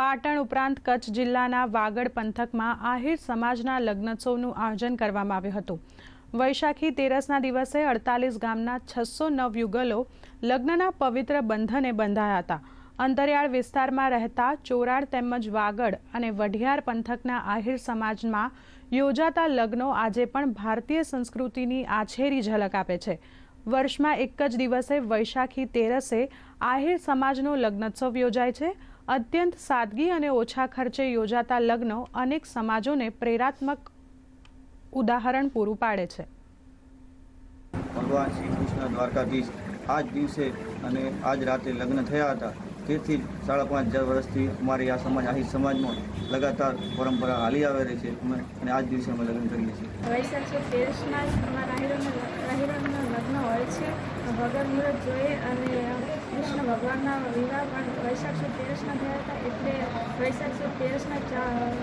પાટણ ઉપરાંત કચ્છ જિલ્લાના વાગડ પંથકમાં આહિર સમાજના લગ્નોત્સવનું આયોજન કરવામાં આવ્યું હતું. વૈશાખી તેરસના દિવસે અડતાલીસ ગામના છસો નવ યુગલો લગ્નના પવિત્ર બંધને બંધાયા હતા. અંતરિયાળ વિસ્તારમાં રહેતા ચોરાડ તેમજ વાગડ અને વઢિયાર પંથકના આહિર સમાજમાં યોજાતા લગ્નો આજે પણ ભારતીય સંસ્કૃતિની આછેરી ઝલક આપે છે. વર્ષમાં એક જ દિવસે વૈશાખી તેરસે આહિર સમાજનો લગ્નોત્સવ યોજાય છે. અત્યંત સાદગી અને ઓછા ખર્ચે યોજાતા લગ્નો અનેક સમાજોને પ્રેરાત્મક ઉદાહરણ પૂરું પાડે છે. ભગવાન શ્રી કૃષ્ણ દ્વારકાધીશ આજ દિવસે અને આજ રાતે લગ્ન થયા હતા. તેથી સાડા પાંચ હજાર વર્ષથી અમારી આ સમાજ આહી સમાજમાં લગાતાર પરંપરા હાલી આવે રહી છે. અમે અને આજ દિવસે અમે લગ્ન કરીએ છીએ વૈશાખ સુદ તેરસના અમારા આહિરોના આહિરોના લગ્ન હોય છે વગર મુહૂર્ત જોઈએ અને કૃષ્ણ ભગવાનના વિવાહ પણ વૈશાખ સુદ તેરસના થયા હતા. એટલે વૈશાખ સુદ તેરસના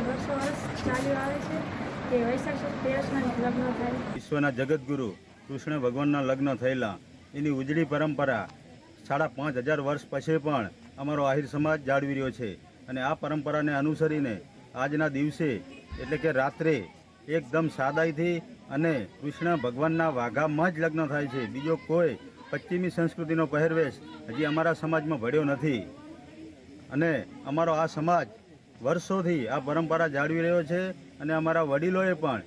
વર્ષો વર્ષ ચાલ્યું આવે છે કે વૈશાખ સુદ તેરસના લગ્ન થાય. વિશ્વના જગતગુરુ કૃષ્ણ ભગવાનના લગ્ન થયેલા. એની ઉજળી પરંપરા સાડા પાંચ હજાર વર્ષ પછી પણ અમારો આહિર સમાજ જાળવી રહ્યો છે. અને આ પરંપરાને અનુસરીને આજના દિવસે એટલે કે રાત્રે એકદમ સાદાઈથી અને કૃષ્ણ ભગવાનના વાઘામાં જ લગ્ન થાય છે. બીજો કોઈ પશ્ચિમી સંસ્કૃતિનો પહેરવેશ હજી અમારા સમાજમાં ભળ્યો નથી. અને અમારો આ સમાજ વર્ષોથી આ પરંપરા જાળવી રહ્યો છે અને અમારા વડીલોએ પણ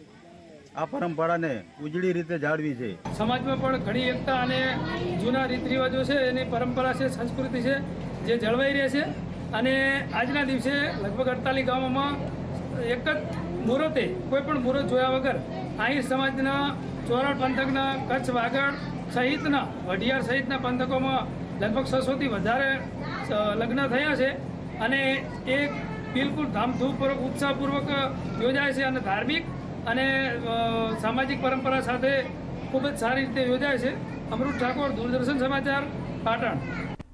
આ પરંપરાને ઉજળી રીતે જાળવી છે. સમાજમાં પણ ઘણી એકતા અને જૂના રીત રિવાજો છે, એની પરંપરા છે, સંસ્કૃતિ છે, જે જળવાઈ રહે છે. અને આજના દિવસે લગભગ અડતાલીસ ગામોમાં એક જ મુહૂર્તે, કોઈ પણ મુહૂર્ત જોયા વગર આહિર સમાજના ચોરાડ પંથકના કચ્છ વાગડ સહિતના, વઢિયાર સહિતના પંથકોમાં લગભગ છસોથી વધારે લગ્ન થયા છે અને એ બિલકુલ ધામધૂમપૂર્વક, ઉત્સાહપૂર્વક યોજાય છે અને ધાર્મિક અને સામાજિક પરંપરા સાથે ખૂબ જ સારી રીતે યોજાય છે. અમૃત ઠાકોર, દૂરદર્શન સમાચાર, પાટણ.